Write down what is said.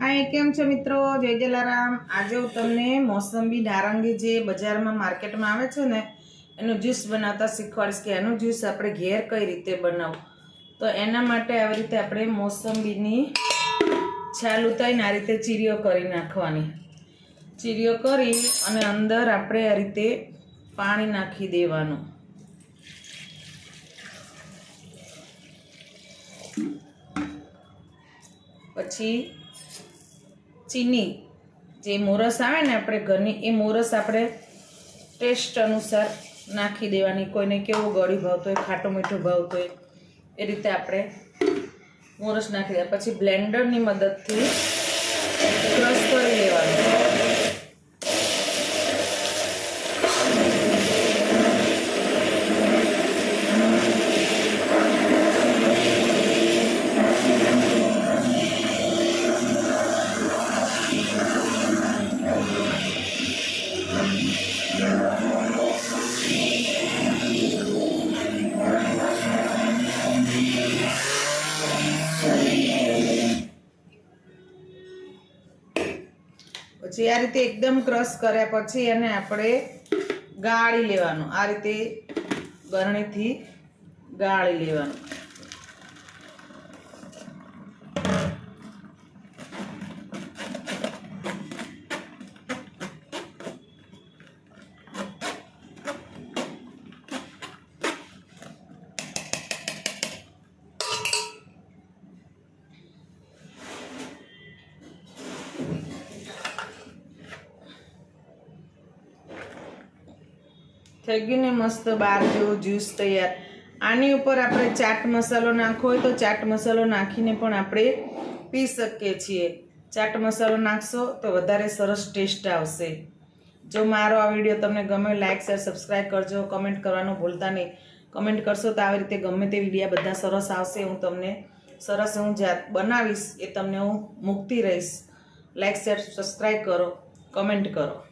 હાય, કેમ છો મિત્રો? જય જલારામ. આજે હું તમને મોસંબી નારંગી જે બજારમાં માર્કેટમાં આવે છે ને, એનું જ્યુસ બનાવતા શીખવાડીશ કે એનું જ્યુસ આપણે ઘેર કઈ રીતે બનાવવું તો એના માટે આવી રીતે આપણે મોસંબીની છાલ ઉતારીને આ રીતે ચીરીઓ કરી નાખવાની. ચીરીઓ કરી અને અંદર આપણે આ રીતે પાણી નાખી દેવાનું. પછી ચીની જે મોરસ આવે ને આપણે ઘરની, એ મોરસ આપણે ટેસ્ટ અનુસાર નાખી દેવાની. કોઈને કેવું ગળી ભાવતો હોય ખાટો મીઠો ભાવતો હોય એ રીતે આપણે મોરસ નાખી દેવા. પછી બ્લેન્ડરની મદદથી ક્રશ કરી લેવાનું. પછી આ રીતે એકદમ ક્રશ કર્યા પછી એને આપણે ગાળી લેવાનું. આ રીતે ગરણીથી ગાળી લેવાનું. થઈ ગયું ને મસ્ત બાર જેવો જ્યુસ તૈયાર. આની ઉપર આપણે ચાટ મસાલો નાખવો હોય તો ચાટ મસાલો નાખીને પણ આપણે પી શકીએ છીએ. ચાટ મસાલો નાખશો તો વધારે સરસ ટેસ્ટ આવશે. જો મારો આ વીડિયો તમને ગમે લાઇક શેર સબસ્ક્રાઈબ કરજો. કમેન્ટ કરવાનું ભૂલતા નહીં. કમેન્ટ કરશો તો આવી રીતે ગમે તે વિડીયા બધા સરસ આવશે. હું તમને સરસ હું જાત બનાવીશ એ તમને હું મૂકતી રહીશ. લાઇક શેર સબસ્ક્રાઈબ કરો. કમેન્ટ કરો.